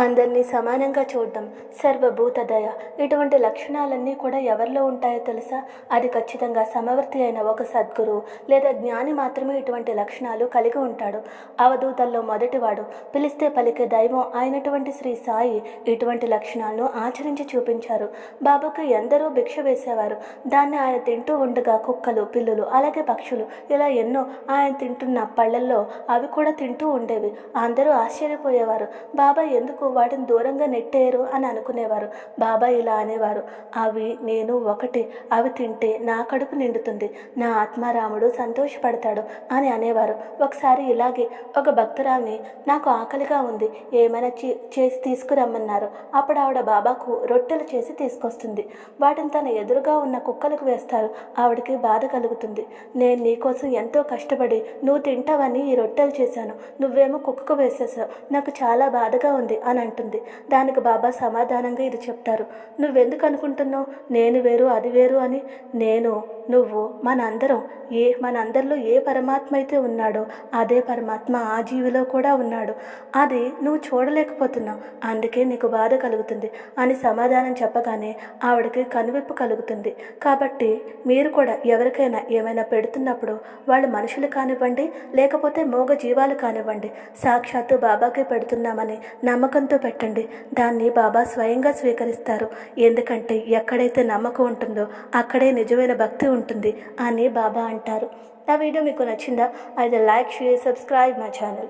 అందరినీ సమానంగా చూడడం సర్వభూత దయ ఇటువంటి లక్షణాలన్నీ కూడా ఎవరిలో ఉంటాయో తెలుసా? అది ఖచ్చితంగా సమవర్తి అయిన ఒక సద్గురువు లేదా జ్ఞాని మాత్రమే ఇటువంటి లక్షణాలు కలిగి ఉంటాడు. అవధూతల్లో మొదటివాడు. పిలిస్తే పలికే దైవం అయినటువంటి శ్రీ సాయి ఇటువంటి లక్షణాలను ఆచరించి చూపించారు. బాబాకు ఎందరో భిక్ష వేసేవారు. దాన్ని ఆయన తింటూ ఉండగా కుక్కలు పిల్లులు అలాగే పక్షులు ఇలా ఎన్నో ఆయన తింటున్న పళ్ళల్లో అవి కూడా తింటూ ఉండేవి. అందరూ ఆశ్చర్యపోయేవారు. బాబా ఎందుకు వాటిని దూరంగా నెట్టేయరు అని అనుకునేవారు. బాబా ఇలా అనేవారు. అవి నేను ఒకటి అవి తింటే నా కడుపు నిండుతుంది. నా ఆత్మారాముడు సంతోషపడతాడు అని అనేవారు. ఒకసారి ఇలాగే ఒక భక్తురాల్ని నాకు ఆకలిగా ఉంది ఏమైనా చే- చేసి తీసుకురమ్మన్నారు. అప్పుడు ఆవిడ బాబాకు రొట్టెలు చేసి తీసుకొస్తుంది. వాటిని తన ఎదురుగా ఉన్న కుక్కలకు వేస్తారు. ఆవిడకి బాధ కలుగుతుంది. నేను నీకోసం ఎంతో కష్టపడి నువ్వు తింటావని ఈ రొట్టెలు చేశాను. నువ్వేమో కుక్కకు వేసేసావు. నాకు చాలా బాధగా ఉంది అని అంటుంది. దానికి బాబా సమాధానంగా ఇది చెప్తారు. నువ్వెందుకు అనుకుంటున్నావు? నేను వేరు అది వేరు అని. నేను నువ్వు మనందరం ఏ మనందరిలో ఏ పరమాత్మ అయితే ఉన్నాడో అదే పరమాత్మ ఆ జీవిలో కూడా ఉన్నాడు. అది నువ్వు చూడలేకపోతున్నావు. అందుకే నీకు బాధ కలుగుతుంది అని సమాధానం చెప్పగానే ఆవిడకి కనువిప్పు కలుగుతుంది. కాబట్టి మీరు కూడా ఎవరికైనా ఏమైనా పెడుతున్నప్పుడు వాళ్ళు మనుషులు కానివ్వండి లేకపోతే మూగ జీవాలు కానివ్వండి సాక్షాత్తు బాబాకే పెడుతున్నామని నమ్మకం నమ్మకంతో పెట్టండి. దాన్ని బాబా స్వయంగా స్వీకరిస్తారు. ఎందుకంటే ఎక్కడైతే నమ్మకం ఉంటుందో అక్కడే నిజమైన భక్తి ఉంటుంది అని బాబా అంటారు. నా వీడియో మీకు నచ్చిందా? అయితే like share subscribe my channel.